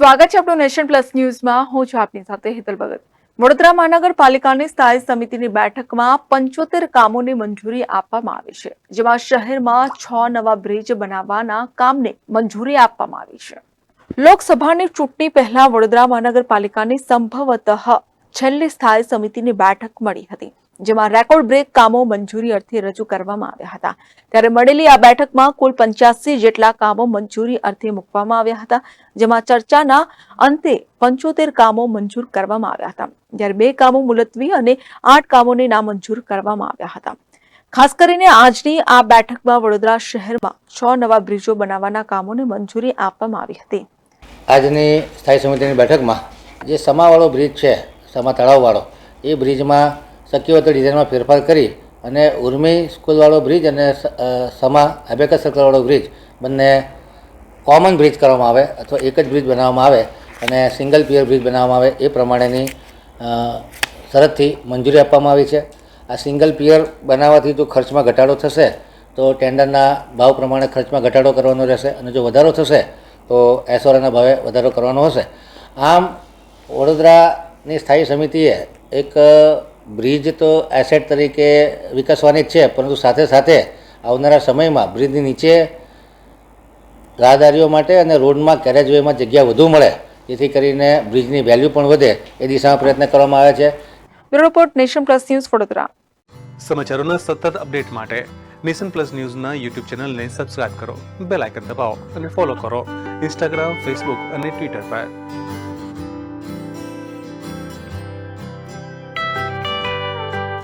સ્વાગત છે આપણું નેશન પ્લસ ન્યૂઝમાં. હું છું આપની સાથે હેતલ ભગત. વડોદરા મહાનગરપાલિકાની સ્થાયી સમિતિની બેઠકમાં પંચોતેર કામોની મંજૂરી આપવામાં આવી છે, જેમાં શહેરમાં છ નવા બ્રિજ બનાવવાના કામને મંજૂરી આપવામાં આવી છે. લોકસભાની ચૂંટણી પહેલા વડોદરા મહાનગરપાલિકાની સંભવતઃ છેલ્લી સ્થાયી સમિતિની બેઠક મળી હતી. જેમાં રેકોર્ડ બ્રેક કામો મંજૂરી અર્થે રજૂ કરવામાં આવ્યા હતા. ત્યારે મળેલી આ બેઠકમાં કુલ પંચ્યાસી જેટલા કામો મંજૂરી અર્થે મૂકવામાં આવ્યા હતા, જેમાં ચર્ચાના અંતે પંચોતેર કામો મંજૂર કરવામાં આવ્યા હતા. જ્યારે બે કામો મુલતવી અને આઠ કામોને નામંજૂર કરવામાં આવ્યા હતા. ખાસ કરીને આજની આ બેઠકમાં વડોદરા શહેરમાં છ નવા બ્રિજો બનાવવાના કામોને મંજૂરી આપવામાં આવી હતી. આજની સ્થાયી સમિતિની બેઠકમાં જે સમાવાળો બ્રિજ છે સમા તળાવવાળો એ બ્રિજમાં શક્ય હોય તો ડિઝાઇનમાં ફેરફાર કરી અને ઉર્મી સ્કૂલવાળો બ્રિજ અને સમા અબેકસ સર્કલવાળો બ્રિજ બંને કોમન બ્રિજ કરવામાં આવે અથવા એક જ બ્રિજ બનાવવામાં આવે અને સિંગલ પિયર બ્રિજ બનાવવામાં આવે એ પ્રમાણેની શરતથી મંજૂરી આપવામાં આવી છે. આ સિંગલ પિયર બનાવવાથી જો ખર્ચમાં ઘટાડો થશે, તો ટેન્ડરના ભાવ પ્રમાણે ખર્ચમાં ઘટાડો કરવાનો રહેશે અને જો વધારો થશે, તો એસોરાના ભાવે વધારો કરવાનો હશે. આમ વડોદરાની સ્થાયી સમિતિએ એક બ્રિજ તો એસેટ તરીકે વિકસવાની જ છે પરંતુ સાથે સાથે આવનારા સમયમાં બ્રિજની નીચે રાહદારીઓ માટે અને રોડમાં કેરેજ વેમાં જગ્યા વધુ મળે જેથી કરીને બ્રિજની વેલ્યુ પણ વધે એ દિશામાં પ્રયત્ન કરવામાં આવે છે. Bureau report Nation Plus News Vadodara. સમાચારોના સતત અપડેટ માટે નેશન પ્લસ ન્યૂઝના યુટ્યુબ ચેનલને સબસ્ક્રાઇબ કરો બેલ આઇકન દબાવો અને ફોલો કરો ઇન્સ્ટાગ્રામ ફેસબુક અને ટ્વિટર પર.